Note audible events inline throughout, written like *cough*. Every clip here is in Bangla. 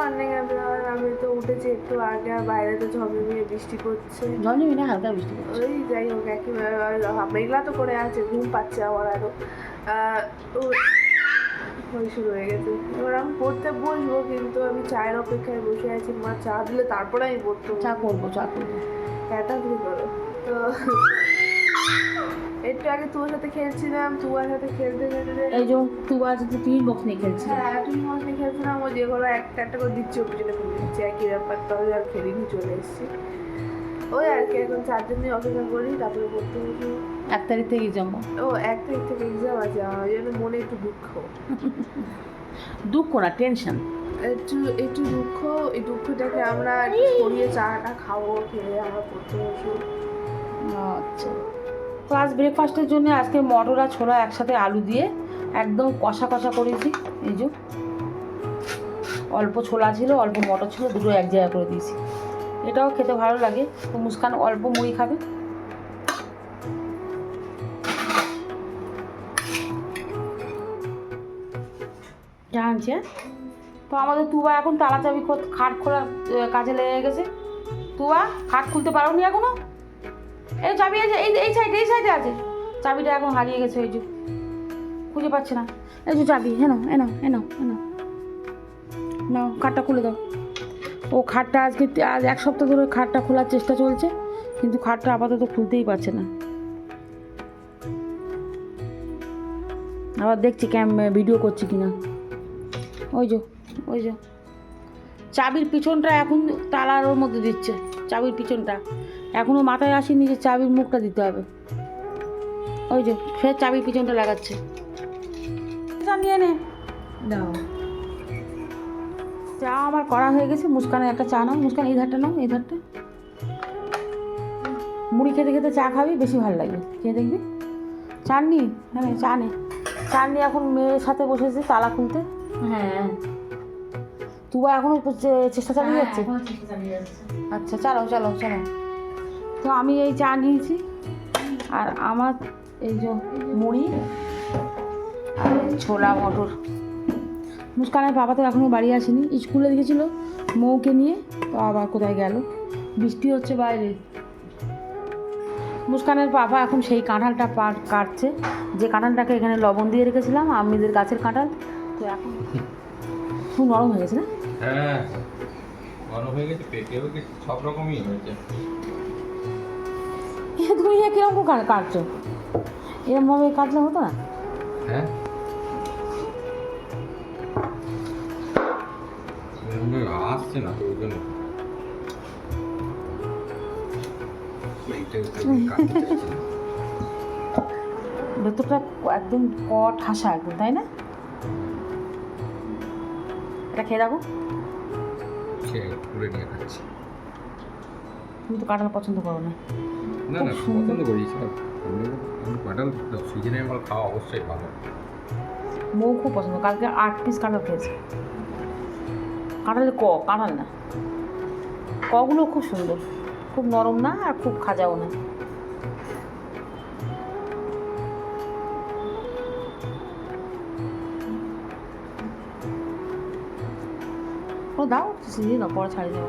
মর্নিং এভরিওয়ান আমি তো উঠেছি একটু আগে আর বাইরে তো ঝমঝমিয়ে বৃষ্টি পড়ছে। জমজমি না হালকা বৃষ্টি পড়ছে। ওই যাই হোক একেবারে মেঘলা তো করে আছে ঘুম পাচ্ছে আমার আরও। ও- ওই শুরু হয়ে গেছে। এবার আমি পড়তে বসবো কিন্তু আমি চায়ের অপেক্ষায় বসে আছি। মা চা দিলে তারপরে আমি পড়তে চা করব চা করব। এটা তুমি করো? তো একটু আগে তোমার সাথে খেলছিলাম তোমার সাথে খেলতে খেলতে এই যে তুই আজ তো টিভি বক্স নিয়ে খেলছি হ্যাঁ তুমি আমার সাথে খেলছিলাম ও যেগুলো একটা একটা করে দিচ্ছে ওর পিছনে ফেলে দিচ্ছে একই ব্যাপার তবে আর খেলিনি চলে এসেছি। ওই আর কি এখন চারজন নিয়ে অপেক্ষা করি তারপরে পড়তে বসি। এক তারিখ থেকে জন্ম ও? এক তারিখ থেকে এক্সাম আছে আমার ওই জন্য মনে একটু দুঃখ। দুঃখ না টেনশন একটু একটু দুঃখ এই দুঃখটাকে আমরা সরিয়ে চাটা খাব খেয়ে আমরা পড়তে বসবো। আচ্ছা। তো আজ ব্রেকফাস্টের জন্য আজকে মটর আর ছোলা একসাথে আলু দিয়ে একদম কষা কষা করেছি। এই যে অল্প ছোলা ছিল অল্প মটর ছিল দুটো এক জায়গায় করে দিয়েছি। এটাও খেতে ভালো লাগে। তো মুস্কান অল্প মুড়ি খাবে। জানছে? তো আমাদের তুবা এখন তালা চাবি খাট আহ, কাজে লেগে গেছে। তুবা খাট খুলতে পারো নি এখনও? এই চাবি যে, এই এই সাইডে এই সাইডে আছে। চাবিটা এখন হারিয়ে গেছে ওই যে। খুঁজে পাচ্ছে না। এই যে চাবি হ্যাঁ নাও এনাও এনাও এনাও নাও খাটটা খুলে দাও। ও খাটটা আজকে, আজ এক সপ্তাহ ধরে খাটটা খোলার চেষ্টা চলছে, কিন্তু খাটটা আপাতত খুলতেই পারছে না। আবার দেখছি ক্যাম ভিডিও করছি কিনা। ওই যে ওই যে। চাবির পিছনটা এখন তালার ওর মধ্যে দিচ্ছে, চাবির পিছনটা। এখনও মাথায় আসেনি যে চাবির মুখটা দিতে হবে। ওই যে ফের চাবির পিছনটা লাগাচ্ছে। চা নিয়ে নে। দাও। চা আমার করা হয়ে গেছে মুস্কানের একটা চা নাও। মুস্কান এই ধারটা নাও এই ধারটা। মুড়ি খেতে খেতে চা খাবি বেশি ভালো লাগবে। খেয়ে দেখবি। চাননি হ্যাঁ চা নে। চাননি এখন মেয়ের সাথে বসেছে তালা খুলতে। হ্যাঁ। তুবা এখনও চে- চেষ্টা চালিয়ে যাচ্ছে। আচ্ছা চালাও চালাও চালাও। তো আমি এই চা নিয়েছি আর আমার এই যে মুড়ি আর ছোলা মটর। মুস্কানের বাবা তো এখনও বাড়ি আসেনি, স্কুলে গেছিল মৌকে নিয়ে, তো আবার কোথায় গেল? বৃষ্টি হচ্ছে বাইরে। মুস্কানের বাবা এখন সেই কাঁঠালটা পার কাটছে, যে কাঁঠালটাকে এখানে লবণ দিয়ে রেখেছিলাম, আমিদের গাছের কাঁঠাল। তো এখন খুব নরম হয়ে গেছে না? হ্যাঁ গরম হয়ে গেছে পেটেও সব রকমই হয়েছে। এ তুমি এ কীরকম কাট কাটছো? এরমভাবে কাটলে হতো না? হ্যাঁ। আসছে না ওই জন্য। ভেতরটা *laughs* একদম ক হাসা একদম তাই না? এটা খেয়ে নিয়ে খাচ্ছি। তুমি তো কাঁঠাল পছন্দ করো না। না না পছন্দ করি কাঁঠাল সিজনে আমার খাওয়া অবশ্যই ভালো। মৌ খুব পছন্দ, কালকে আট পিস কাঁঠাল খেয়েছে। কাঁঠালের ক? কাঁঠাল না। কগুলো খুব সুন্দর। খুব নরম না আর খুব খাজাও না। ও দাও সিজিয়ে দাও, পরে ছাড়িয়ে দেবো।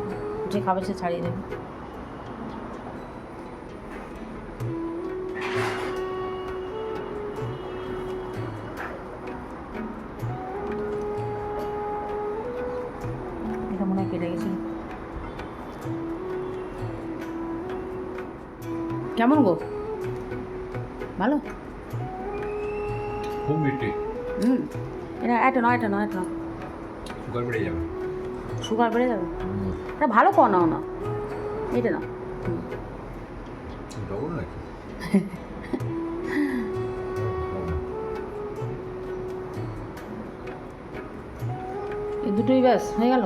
যে খাবে সে ছাড়িয়ে দেবে। কেমন গো? ভালো? খুব মিষ্টি। হুম। এটা এটা নয় এটা নয় এটা সুগার বেড়ে যাবে। সুগার বেড়ে যাবে? এটা ভালো কো নাও না এটা না দুটোই ব্যাস হয়ে গেল?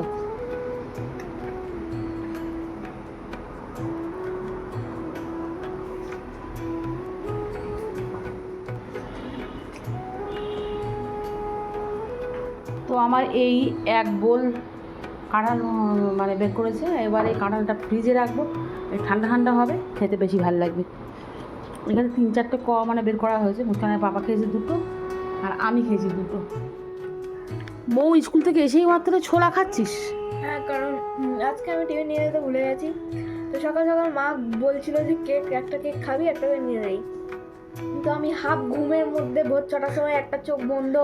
আমার এই এক বোল কাঁঠাল মানে বের করেছে। এবার এই কাঁঠালটা ফ্রিজে রাখব। ঠান্ডা ঠান্ডা হবে, খেতে বেশি ভালো লাগবে। এখানে তিন চারটে ক মানে বের করা হয়েছে। মুস্কানের পাপা খেয়েছে দুটো, আর আমি খেয়েছি দুটো। বউ স্কুল থেকে এসেই মাত্র ছোলা খাচ্ছিস? হ্যাঁ কারণ আজকে আমি টিফিন নিয়ে যেতে ভুলে গেছি। তো সকাল সকাল মা বলছিল যে কেক, একটা কেক খাবি, একটা করে নিয়ে নেই তো আমি হাফ ঘুমের মধ্যে ভোর ছটার সময় একটা চোখ বন্ধ,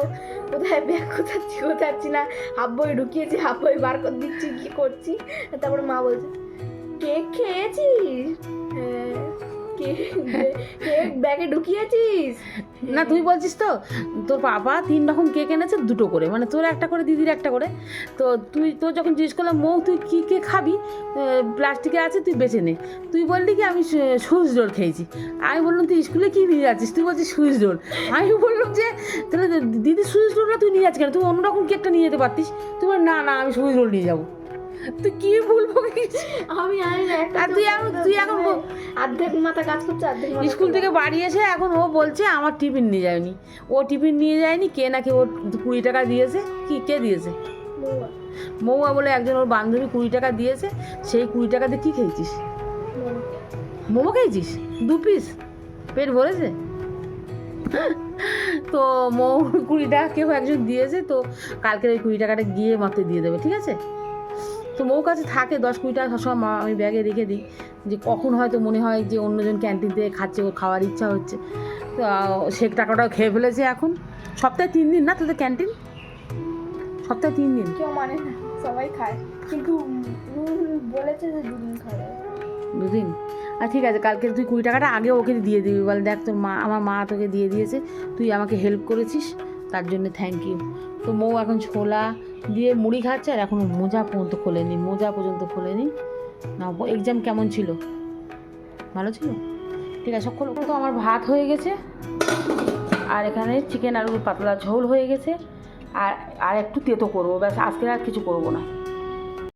কোথায় ব্যাগ কোথাচ্ছি কোথাচ্ছি না, হাফ বই ঢুকিয়েছি, হাফ বই বার করে দিচ্ছি, কি করছি? তারপরে মা বলছে, কেক খেয়েছিস? হ্যাঁ। কেক ব্যাগে ঢুকিয়েছিস? না, তুই বলছিস তো, তোর বাবা তিন রকম কেক এনেছে দুটো করে মানে তোর একটা করে, দিদির একটা করে। তো তুই, তোর যখন জিজ্ঞেস করলাম, মৌ, তুই কী কে খাবি? প্লাস্টিকে আছে, তুই বেছে নে। তুই বললি কি, আমি সুইচ রোল খেয়েছি। আমি বললাম, তুই স্কুলে কী নিয়ে যাচ্ছিস? তুই বলছিস সুইচ রোল। আমি বললাম যে, তাহলে দিদি সুইচ রোলটা তুই নিয়ে যাচ্ছিস কেন? তুই অন্যরকম কেকটা নিয়ে যেতে পারতিস। তুই বল না না, আমি সুইচ রোল নিয়ে যাব। তুই কী আমি জানি না একটা আর তুই এখন- তুই এখন অর্ধেক মাথা কাজ করছে অর্ধেক স্কুল থেকে বাড়ি এসে এখন ও বলছে আমার টিফিন নিয়ে যায়নি। ও টিফিন নিয়ে যায়নি কে নাকি ও কুড়ি টাকা দিয়েছে? কি কে দিয়েছে? মৌয়া, বলে একজন ওর বান্ধবী কুড়ি টাকা দিয়েছে সেই কুড়ি টাকা দিয়ে কী খেয়েছিস। মোমো খেয়েছিস? দু পিস পেট ভরেছে? তো মৌ কুড়ি টাকা কেউ একজন দিয়েছে তো কালকে ওই কুড়ি টাকাটা গিয়ে মাত্র দিয়ে দেবে ঠিক আছে? তো মৌ কাছে থাকে দশ কুড়ি টাকা সবসময় মা আমি ব্যাগে রেখে দিই। যে কখন হয়তো মনে হয় যে অন্যজন ক্যান্টিন থেকে খাচ্ছে ও খাওয়ার ইচ্ছা হচ্ছে। তো সে টাকাটাও খেয়ে ফেলেছে এখন। সপ্তাহে তিন দিন না তোদের ক্যান্টিন সপ্তাহে তিন দিন। কেউ মানে না সবাই খায়। কিন্তু বলেছে যে দুদিন খাবে। দুদিন? আর ঠিক আছে কালকে তুই কুড়ি টাকাটা আগে ওকে দিয়ে দিবি। বল দেখ তোর মা আমার মা তোকে দিয়ে দিয়েছে তুই আমাকে হেল্প করেছিস তার জন্য থ্যাংক ইউ তো মৌ এখন ছোলা দিয়ে মুড়ি খাচ্ছে আর এখন মোজা পর্যন্ত খোলেনি, মোজা পর্যন্ত খোলেনি। না এক্সাম কেমন ছিল? ভালো ছিল? ঠিক আছে সকল তো আমার ভাত হয়ে গেছে, আর এখানে চিকেন আলুর পাতলা ঝোল হয়ে গেছে, আর আর একটু তেতো করব, ব্যাস, আজকে আর কিছু করব না।